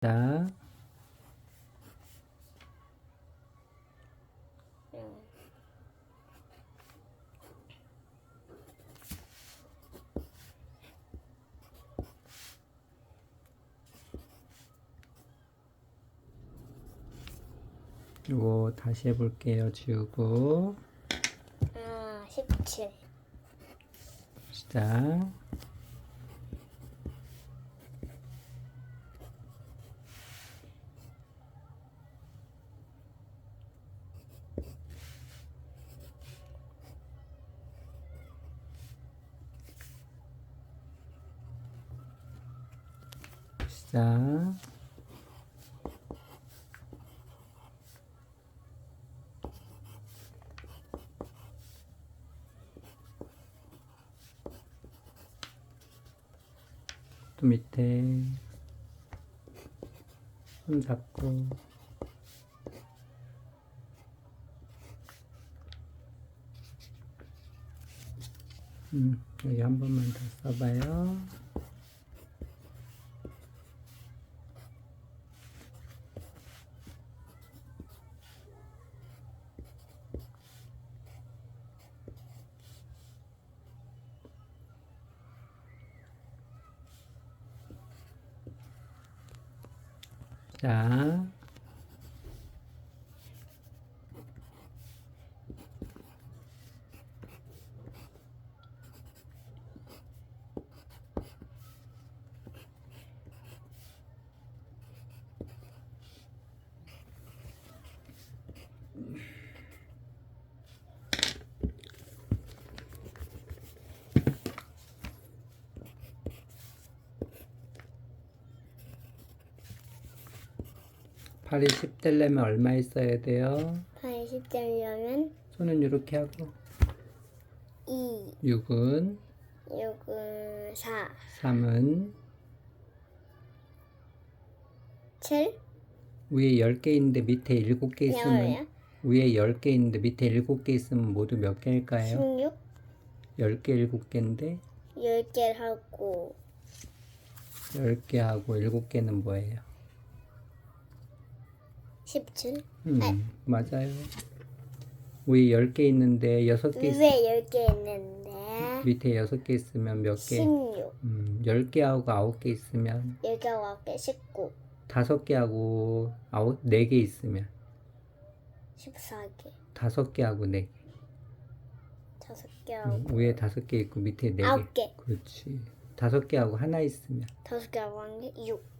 자, 이거 다시 해볼게요. 지우고 아, 17. 시작. 시작. 또 밑에 손 잡고 음, 여기 한 번만 더 써봐요. 자, 팔이 10 되려면 얼마 있어야 돼요? 80 되려면 손은 이렇게 하고. 2, 6은? 6은 4, 3은? 7, 위에 10개 있는데 밑에 7개 있으면 뭐예요? 위에 10개 있는데 밑에 7개 있으면 모두 몇 개일까요? 16, 10개 7개인데? 10개 하고. 10개 하고 7개는 뭐예요? 17. 음, 네. 맞아요. 위에 10개 있는데 6개 있, 위에 10개 있는데 밑에 6개 있으면 몇 개? 16, 음, 10개하고 9개 있으면 10개하고 9개 19, 5개하고 9, 4개 있으면 14개, 5개하고 4개. 5개하고 음, 위에 5개 있고 밑에 4개. 9개, 그렇지. 5개하고 하나 있으면 5개하고 1개 6,